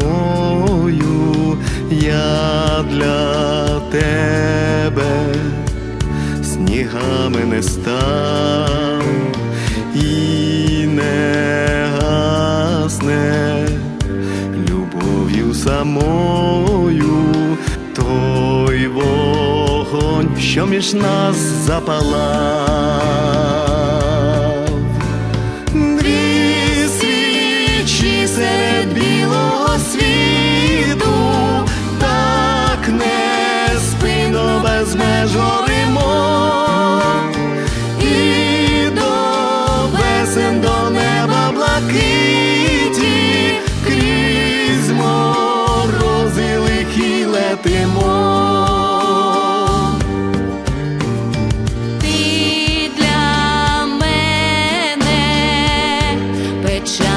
зимою я для тебе снігами не став і не гасне любов'ю самою той вогонь, що між нас запалав. child.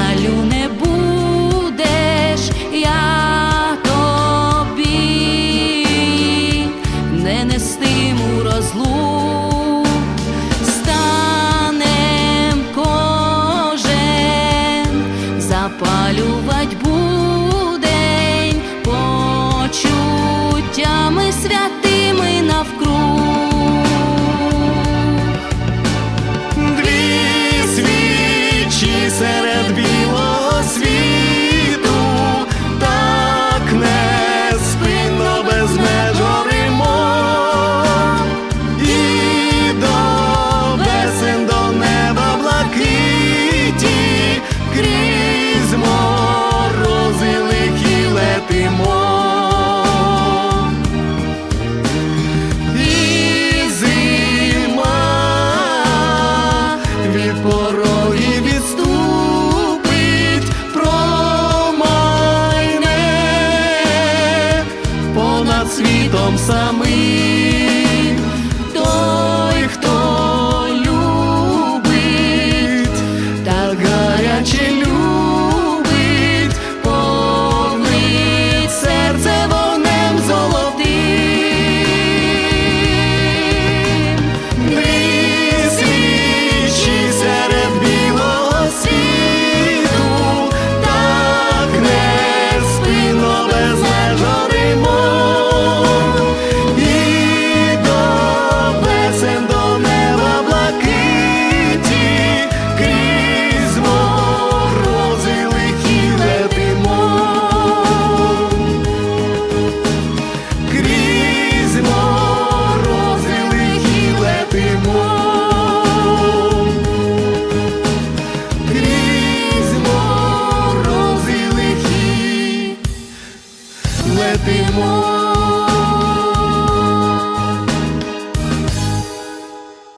Богом самим. ти мой.